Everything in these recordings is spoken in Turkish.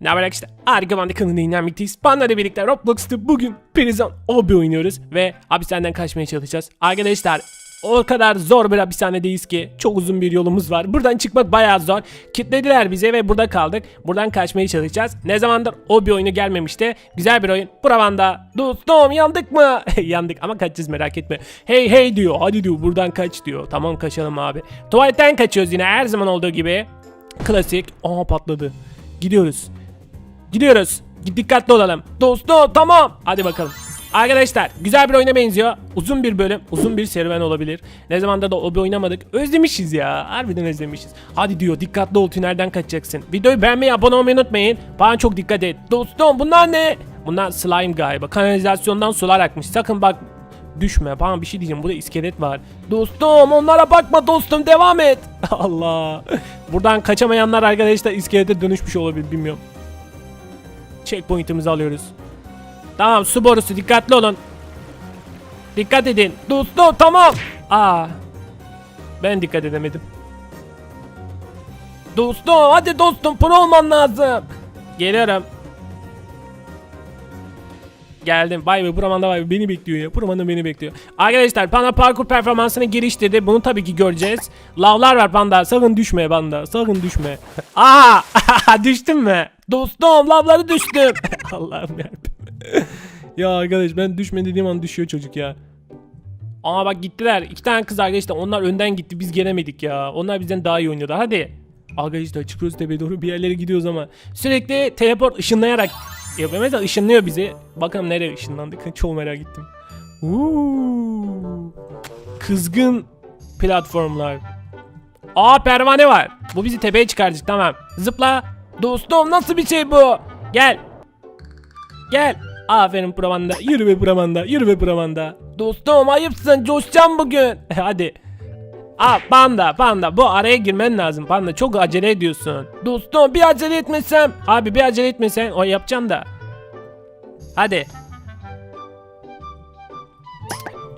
Ne haber arkadaşlar? Harika Bandi kanalında yayından birlikteyiz. Panda ile birlikte Roblox'ta bugün Prison Obi oynuyoruz ve hapishaneden kaçmaya çalışacağız. Arkadaşlar o kadar zor bir hapishanedeyiz ki çok uzun bir yolumuz var. Buradan çıkmak bayağı zor. Kitlediler bize ve burada kaldık. Buradan kaçmaya çalışacağız. Ne zamandır Obi oyunu gelmemişti. Güzel bir oyun. Bravanda. Dostum yandık mı? yandık ama kaçacağız merak etme. Hey hey diyor. Hadi diyor buradan kaç diyor. Tamam kaçalım abi. Tuvaletten kaçıyoruz yine her zaman olduğu gibi. Klasik. Aa patladı. Gidiyoruz. Gidiyoruz. Dikkatli olalım. Dostum tamam. Hadi bakalım. Arkadaşlar güzel bir oyuna benziyor. Uzun bir bölüm, uzun bir serüven olabilir. Ne zamandır da obi oynamadık. Özlemişiz ya. Harbiden özlemişiz. Hadi diyor dikkatli ol tünelden kaçacaksın. Videoyu beğenmeyi, abone olmayı unutmayın. Bana çok dikkat et. Dostum bunlar ne? Bunlar slime galiba. Kanalizasyondan sular akmış. Sakın bak düşme. Bana bir şey diyeceğim. Burada iskelet var. Dostum onlara bakma dostum devam et. Allah. Buradan kaçamayanlar arkadaşlar iskelete dönüşmüş olabilir bilmiyorum. Checkpoint'imizi alıyoruz. Tamam su borusu dikkatli olun. Dikkat edin. Dostum tamam. Aa. Ben dikkat edemedim. Dostum hadi dostum pro olman lazım. Geliyorum. Geldim. Vay be Buraman'da vay be beni bekliyor ya. Buraman'da beni bekliyor. Arkadaşlar Panda parkur performansını geliştirdi. Bunu tabii ki göreceğiz. Lavlar var Panda. Sakın düşme Panda. Sakın düşme. Aa! Düştün mü? Dostum lavları düştüm. Allah'ım yarabbim. ya arkadaş ben düşme dediğim an düşüyor çocuk ya. Aa bak gittiler. İki tane kız arkadaşlar onlar önden gitti biz gelemedik ya. Onlar bizden daha iyi oynuyorlar. Hadi. Arkadaşlar çıkıyoruz tepeye doğru bir yerlere gidiyoruz ama sürekli teleport ışınlayarak yapıyor. Mesela ışınlıyor bizi. Bakalım nereye ışınlandık. Çok merak ettim. Uuu. Kızgın platformlar. Aa pervane var. Bu bizi tepeye çıkaracak tamam. Zıpla. Dostum nasıl bir şey bu? Gel. Gel. Aferin Pramanda. Yürü be Pramanda. Yürü be Pramanda. Dostum ayıpsın. Coşacağım bugün. Hadi. Aa panda panda bu araya girmen lazım panda çok acele ediyorsun. Dostum bir acele etmesem. Abi bir acele etmesen o yapacaksın da. Hadi.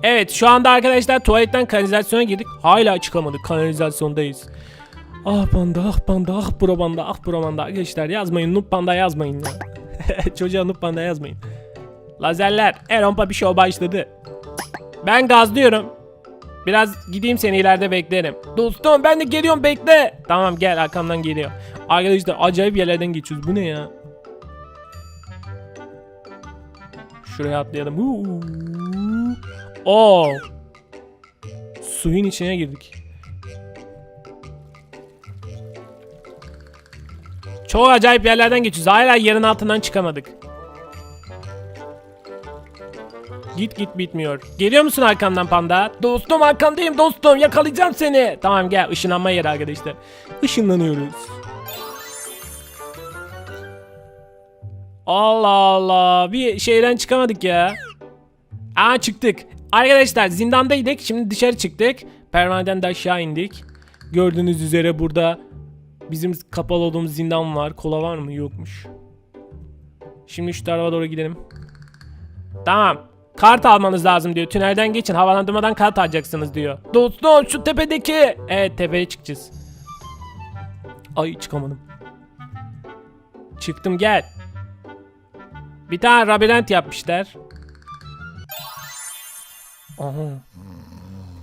Evet şu anda arkadaşlar tuvaletten kanalizasyona girdik. Hala çıkamadık kanalizasyondayız. Ah panda ah panda ah bura panda ah bura panda arkadaşlar yazmayın noob panda yazmayın ya. Çocuğa noob panda yazmayın. Lazerler Erompa bir show başladı. Ben gazlıyorum. Biraz gideyim seni ileride beklerim. Dostum ben de geliyorum bekle. Tamam gel arkamdan geliyor. Arkadaşlar acayip yerlerden geçiyoruz. Bu ne ya? Şuraya atlayalım. Oo. Suyun içine girdik. Çok acayip yerlerden geçiyoruz. Hala yerin altından çıkamadık. Git git bitmiyor. Geliyor musun arkamdan panda? Dostum arkandayım dostum yakalayacağım seni. Tamam gel ışınlanma yeri arkadaşlar. Işınlanıyoruz. Allah Allah bir şeyden çıkamadık ya. Aa çıktık. Arkadaşlar zindandaydık şimdi dışarı çıktık. Pervaneden de aşağı indik. Gördüğünüz üzere burada bizim kapalı olduğumuz zindan var. Kola var mı? Yokmuş. Şimdi şu tarafa doğru gidelim. Tamam. Kart almanız lazım diyor. Tünelden geçin. Havalandırmadan kart alacaksınız diyor. Dostum şu tepedeki. Evet tepeye çıkacağız. Ay çıkamadım. Çıktım gel. Bir tane labirent yapmışlar. Aha.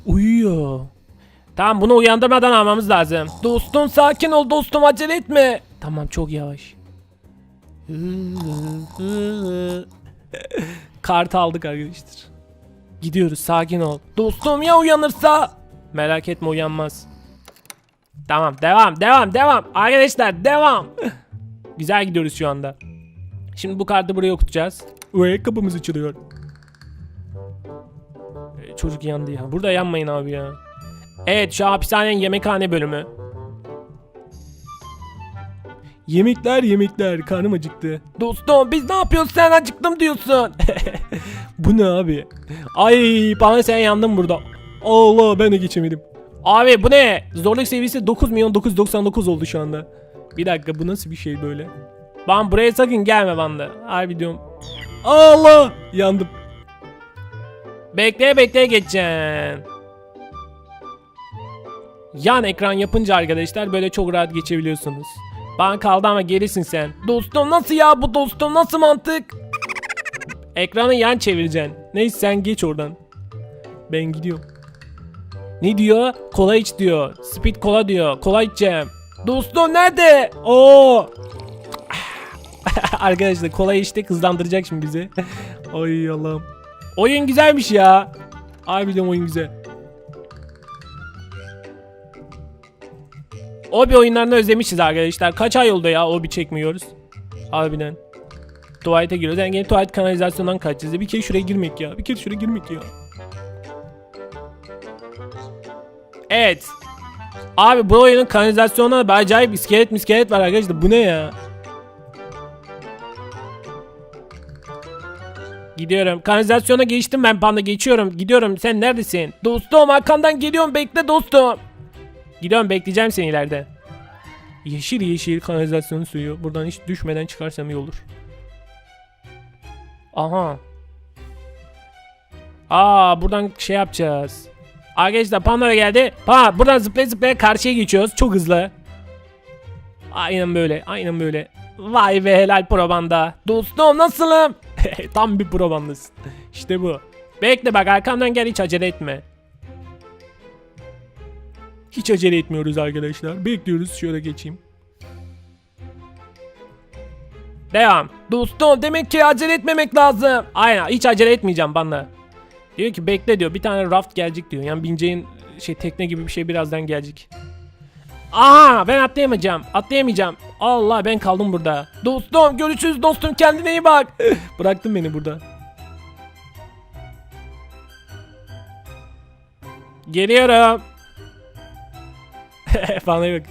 Uyuyor. Tamam bunu uyandırmadan almamız lazım. Dostum sakin ol dostum acele etme. Tamam çok yavaş. Kart aldık arkadaşlar. Gidiyoruz sakin ol. Dostum ya uyanırsa? Merak etme uyanmaz. Tamam devam devam devam. Arkadaşlar devam. Güzel gidiyoruz şu anda. Şimdi bu kartı buraya okutacağız. Ve kapımız açılıyor. Çocuk yandı ya. Burada yanmayın abi ya. Evet şu hapishanenin yemekhane bölümü. Yemekler yemekler karnım acıktı. Dostum biz ne yapıyoruz sen acıktım diyorsun. Bu ne abi? Ay bana sen yandın burada. Allah ben de geçemedim. Abi bu ne? Zorluk seviyesi 9 milyon 999 oldu şu anda. Bir dakika bu nasıl bir şey böyle? Ben buraya sakın gelme banda. Harbi diyorum. Allah yandım. Bekleye bekleye geçeceksin. Yan ekran yapınca arkadaşlar böyle çok rahat geçebiliyorsunuz. Bana kaldı ama gerisin sen. Dostum nasıl ya bu dostum nasıl mantık? Ekranı yan çevireceksin. Neyse sen geç oradan. Ben gidiyorum. Ne diyor? Kola iç diyor. Speed kola diyor. Kola içeceğim. Dostum nerede? Oo. Arkadaşlar kola içtik hızlandıracak şimdi bizi. Ay Allah'ım. Oyun güzelmiş ya. Harbiden oyun güzel. Obi oyunlarını özlemişiz arkadaşlar. Kaç ay oldu ya Obi çekmiyoruz. Harbiden. Tuvalete giriyoruz. Yani tuvalet kanalizasyondan kaçacağız. Bir kere şuraya girmek ya. Bir kere şuraya girmek ya. Evet. Abi bu oyunun kanalizasyonunda bir acayip iskelet miskelet var arkadaşlar. Bu ne ya? Gidiyorum. Kanalizasyona geçtim ben panda geçiyorum. Gidiyorum. Sen neredesin? Dostum arkandan geliyorum. Bekle dostum. Gidiyorum bekleyeceğim seni ileride. Yeşil yeşil kanalizasyon suyu. Buradan hiç düşmeden çıkarsam iyi olur. Aha. Aa buradan şey yapacağız. Arkadaşlar Pandora geldi. Pa buradan zıplaya zıplaya karşıya geçiyoruz. Çok hızlı. Aynen böyle. Aynen böyle. Vay be helal probanda. Dostum nasılım? Tam bir probandasın. İşte bu. Bekle bak arkamdan gel hiç acele etme. Hiç acele etmiyoruz arkadaşlar. Bekliyoruz. Şöyle geçeyim. Devam. Dostum demek ki acele etmemek lazım. Aynen hiç acele etmeyeceğim bana. Diyor ki bekle diyor bir tane raft gelecek diyor. Yani bineceğin şey tekne gibi bir şey birazdan gelecek. Aha ben atlayamayacağım. Atlayamayacağım. Allah ben kaldım burada. Dostum görüşürüz dostum kendine iyi bak. Bıraktın beni burada. Geliyorum. Bana bak.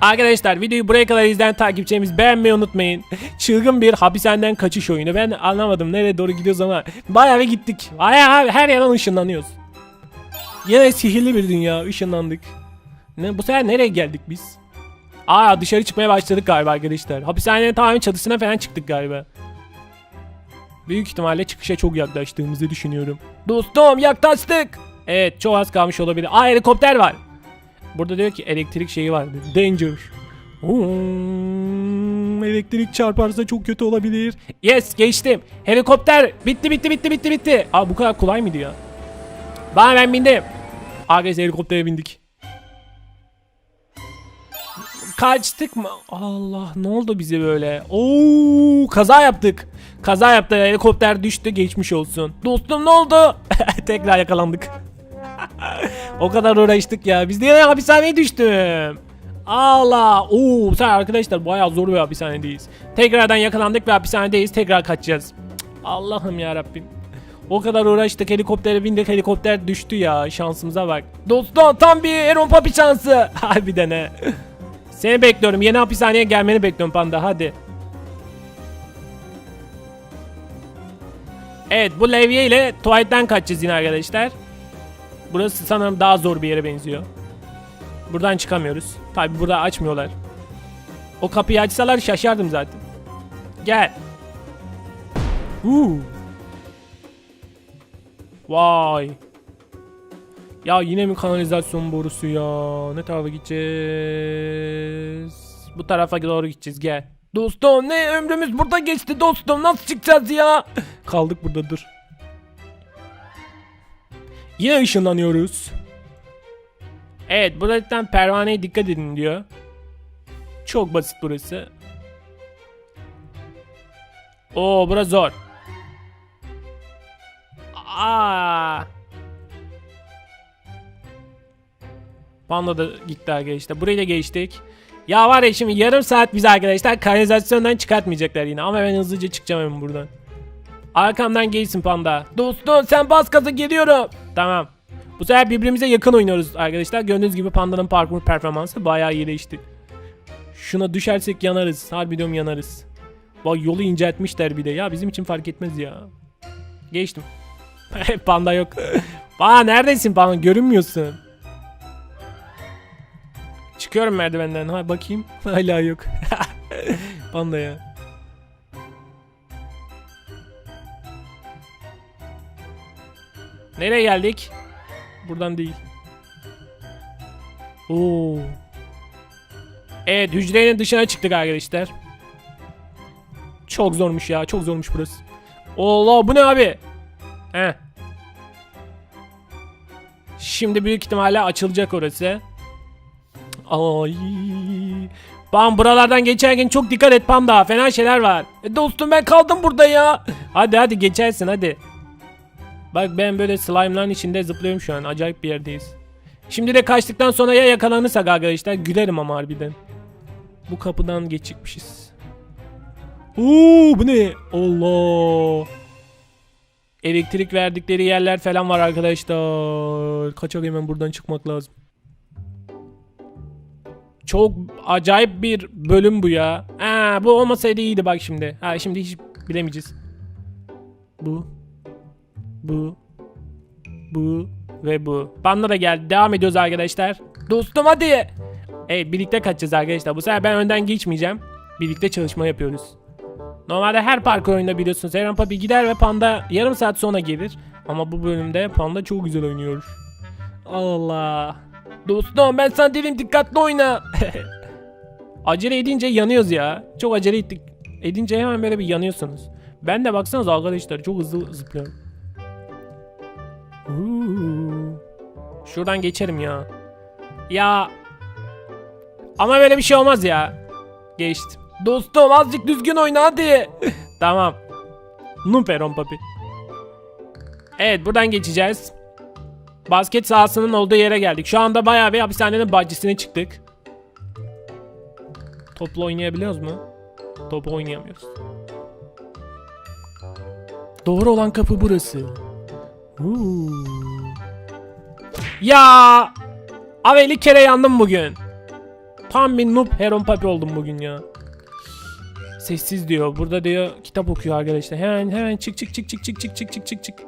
Arkadaşlar videoyu buraya kadar izleyen takipçilerimiz beğenmeyi unutmayın. Çılgın bir hapishaneden kaçış oyunu. Ben anlamadım nereye doğru gidiyoruz ama bayağı bir gittik. Bayağı her yerden ışınlanıyoruz. Yine sihirli bir dünya ışınlandık. Ne, bu sefer nereye geldik biz? Aa dışarı çıkmaya başladık galiba arkadaşlar. Hapishanenin tamamen çatısına falan çıktık galiba. Büyük ihtimalle çıkışa çok yaklaştığımızı düşünüyorum. Dostum yaklaştık. Evet çok az kalmış olabilir. Aa helikopter var. Burada diyor ki elektrik şeyi var. Danger. Hmm, elektrik çarparsa çok kötü olabilir. Yes geçtim. Helikopter bitti bitti bitti bitti bitti. Aa bu kadar kolay mıydı ya? Bana ben bindim. Arkadaşlar helikoptere bindik. Kaçtık mı? Allah ne oldu bize böyle? Oo kaza yaptık. Kaza yaptı helikopter düştü geçmiş olsun. Dostum ne oldu? Tekrar yakalandık. O kadar uğraştık ya. Biz niye hapishaneye düştüm? Allah. Oo sen arkadaşlar bayağı zor bir hapishanedeyiz. Tekrardan yakalandık ve hapishanedeyiz. Tekrar kaçacağız. Allah'ım ya Rabbim. O kadar uğraştık helikoptere bindik helikopter düştü ya şansımıza bak. Dostum tam bir Eron Papi şansı. Harbiden he. Seni bekliyorum yeni hapishaneye gelmeni bekliyorum panda hadi. Evet bu levye ile tuvaletten kaçacağız yine arkadaşlar. Burası sanırım daha zor bir yere benziyor. Buradan çıkamıyoruz. Tabi burada açmıyorlar. O kapıyı açsalar şaşardım zaten. Gel. Uuu. Vay. Ya yine mi kanalizasyon borusu ya? Ne tarafa gideceğiz? Bu tarafa doğru gideceğiz gel. Dostum ne ömrümüz burada geçti dostum nasıl çıkacağız ya? Kaldık burada dur. Yine ışınlanıyoruz. Evet buradan pervaneye dikkat edin diyor. Çok basit burası. Oo burası zor. Aa. Panda da gitti arkadaşlar. Burayı da geçtik. Ya var ya şimdi yarım saat bizi arkadaşlar kanalizasyondan çıkartmayacaklar yine. Ama ben hızlıca çıkacağım hemen buradan. Arkamdan gelsin panda. Dostum sen bas gaza geliyorum. Tamam. Bu sefer birbirimize yakın oynuyoruz arkadaşlar. Gördüğünüz gibi pandanın parkur performansı bayağı iyileşti. Şuna düşersek yanarız. Harbi diyorum yanarız. Bak yolu inceltmişler bir de. Ya bizim için fark etmez ya. Geçtim. panda yok. Aa neredesin panda? Görünmüyorsun. Çıkıyorum merdivenden. Ha bakayım. Hala yok. panda ya. Nereye geldik? Buradan değil. Oo. Evet hücrenin dışına çıktık arkadaşlar. Çok zormuş ya çok zormuş burası. Allah bu ne abi? He. Şimdi büyük ihtimalle açılacak orası. Ay. Bam buralardan geçerken çok dikkat et panda. Fena şeyler var. E dostum ben kaldım burada ya. Hadi hadi geçersin hadi. Bak ben böyle slime'ların içinde zıplıyorum şu an. Acayip bir yerdeyiz. Şimdi de kaçtıktan sonra ya yakalanırsak arkadaşlar gülerim ama harbiden. Bu kapıdan geçecekmişiz. Oo bu ne? Allah. Elektrik verdikleri yerler falan var arkadaşlar. Kaçak hemen buradan çıkmak lazım. Çok acayip bir bölüm bu ya. Aa, bu olmasaydı iyiydi bak şimdi. Ha şimdi hiç bilemeyeceğiz. Bu. Bu. Bu. Ve bu. Bana da geldi. Devam ediyoruz arkadaşlar. Dostum hadi. Evet birlikte kaçacağız arkadaşlar. Bu sefer ben önden geçmeyeceğim. Birlikte çalışma yapıyoruz. Normalde her parkur oyunda biliyorsunuz Eren Papi gider ve Panda yarım saat sonra gelir. Ama bu bölümde Panda çok güzel oynuyor. Allah. Dostum ben sana dedim dikkatli oyna. acele edince yanıyoruz ya. Çok acele ettik. Edince hemen böyle bir yanıyorsunuz. Ben de baksanız arkadaşlar çok hızlı zıplıyorum. Şuradan geçerim ya. Ya. Ama böyle bir şey olmaz ya. Geçtim. Dostum azıcık düzgün oyna hadi. tamam. Numperon papi. Evet buradan geçeceğiz. Basket sahasının olduğu yere geldik. Şu anda bayağı bir hapishanenin bahçesine çıktık. Topla oynayabiliyoruz mu? Topu oynayamıyoruz. Doğru olan kapı burası. Uuu. Ya! 50 kere yandım bugün. Tam bir noob Heron Papi oldum bugün ya. Sessiz diyor. Burada diyor kitap okuyor arkadaşlar. Hemen hemen çık çık çık çık çık çık çık çık çık çık.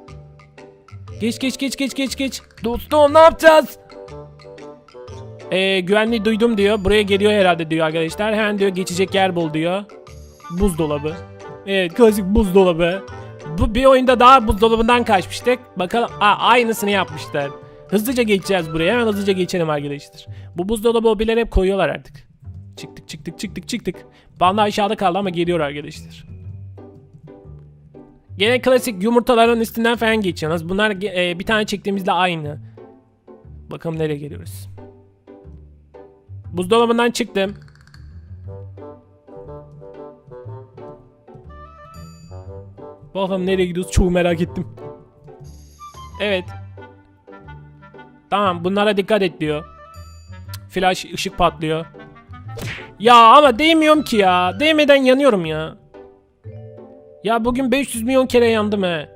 Geç geç geç geç geç geç. Dostum ne yapacağız? Ee, güvenliği duydum diyor. Buraya geliyor herhalde diyor arkadaşlar. Hemen diyor geçecek yer bul diyor. Buzdolabı. Evet klasik buzdolabı. Bu bir oyunda daha buzdolabından kaçmıştık. Bakalım Aa, aynısını yapmışlar. Hızlıca geçeceğiz buraya. Hemen hızlıca geçelim arkadaşlar. Bu buzdolabı hobileri hep koyuyorlar artık. Çıktık çıktık çıktık çıktık. Banda aşağıda kaldı ama geliyor arkadaşlar. Gene klasik yumurtaların üstünden falan geçiyorsunuz. Bunlar e, bir tane çektiğimizde aynı. Bakalım nereye geliyoruz. Buzdolabından çıktım. Bakalım nereye gidiyoruz çok merak ettim. Evet. Tamam bunlara dikkat et diyor. Flash ışık patlıyor. Ya ama değmiyorum ki ya. Değmeden yanıyorum ya. Ya bugün 500 milyon kere yandım he.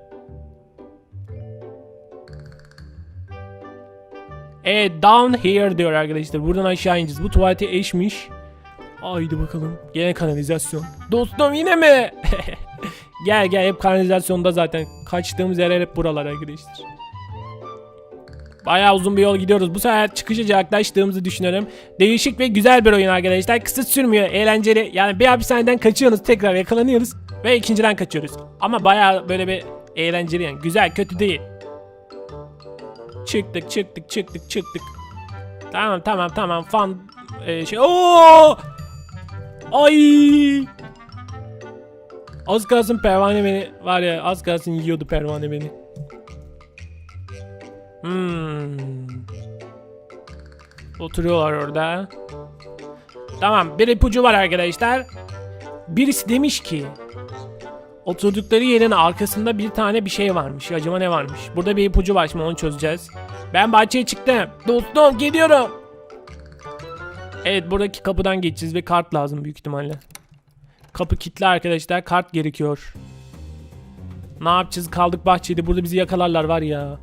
Evet down here diyor arkadaşlar. Buradan aşağı ineceğiz. Bu tuvalete eşmiş. Haydi bakalım. Gene kanalizasyon. Dostum yine mi? gel gel hep kanalizasyonda zaten. Kaçtığımız yerler hep buralar arkadaşlar. Bayağı uzun bir yol gidiyoruz. Bu sefer çıkışa yaklaştığımızı düşünüyorum. Değişik ve güzel bir oyun arkadaşlar. Kısa sürmüyor. Eğlenceli. Yani bir hapishaneden kaçıyorsunuz. Tekrar yakalanıyoruz. Ve ikinciden kaçıyoruz. Ama bayağı böyle bir eğlenceli yani. Güzel kötü değil. Çıktık çıktık çıktık çıktık. Tamam tamam tamam. Fan e, şey. Oo! Ay! Az kalsın pervane beni var ya az kalsın yiyordu pervane beni. Hmm. Oturuyorlar orada. Tamam bir ipucu var arkadaşlar. Birisi demiş ki oturdukları yerin arkasında bir tane bir şey varmış. Acaba ne varmış? Burada bir ipucu var şimdi onu çözeceğiz. Ben bahçeye çıktım. Dostum gidiyorum. Evet buradaki kapıdan geçeceğiz ve kart lazım büyük ihtimalle. Kapı kilitli arkadaşlar. Kart gerekiyor. Ne yapacağız? Kaldık bahçede. Burada bizi yakalarlar var ya.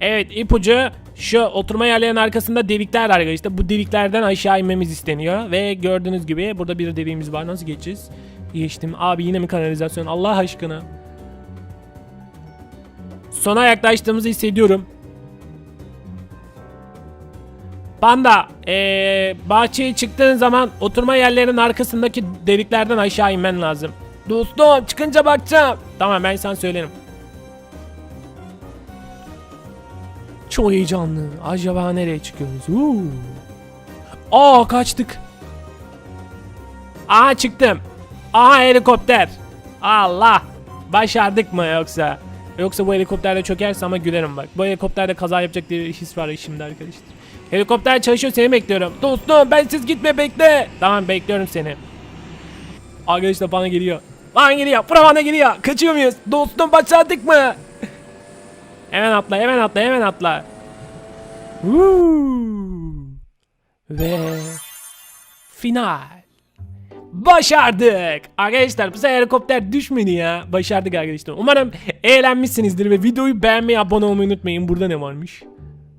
Evet ipucu şu oturma yerlerinin arkasında delikler var arkadaşlar. Bu deliklerden aşağı inmemiz isteniyor. Ve gördüğünüz gibi burada bir deliğimiz var. Nasıl geçeceğiz? Geçtim. Abi yine mi kanalizasyon? Allah aşkına. Sona yaklaştığımızı hissediyorum. Panda, ee, bahçeye çıktığın zaman oturma yerlerinin arkasındaki deliklerden aşağı inmen lazım. Dostum çıkınca bakacağım. Tamam ben sana söylerim. Çok heyecanlı. Acaba nereye çıkıyoruz? Uuu. Aa kaçtık. Aha çıktım. Aha helikopter. Allah. Başardık mı yoksa? Yoksa bu helikopterde çökerse ama gülerim bak. Bu helikopterde kaza yapacak diye his var şimdi arkadaşlar. Helikopter çalışıyor seni bekliyorum. Dostum ben siz gitme bekle. Tamam bekliyorum seni. Arkadaşlar bana geliyor. Bana geliyor. Bura geliyor. Kaçıyor muyuz? Dostum başardık mı? hemen atla hemen atla hemen atla. Ve final. Başardık. Arkadaşlar bu sefer helikopter düşmedi ya. Başardık arkadaşlar. Umarım eğlenmişsinizdir ve videoyu beğenmeyi, abone olmayı unutmayın. Burada ne varmış?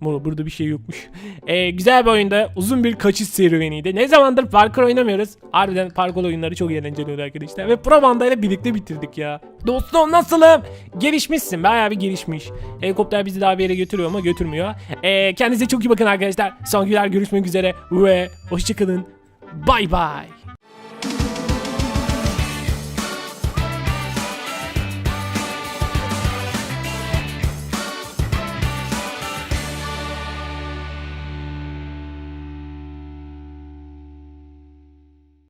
Burada bir şey yokmuş. Ee, güzel bir oyunda uzun bir kaçış serüveniydi. Ne zamandır parkur oynamıyoruz. Harbiden parkur oyunları çok eğlenceli oluyor arkadaşlar. Ve Pro Banda ile birlikte bitirdik ya. Dostum nasılım? Gelişmişsin. Bayağı bir gelişmiş. Helikopter bizi daha bir yere götürüyor ama götürmüyor. Ee, kendinize çok iyi bakın arkadaşlar. Son günler görüşmek üzere. Ve hoşçakalın. Bay bay.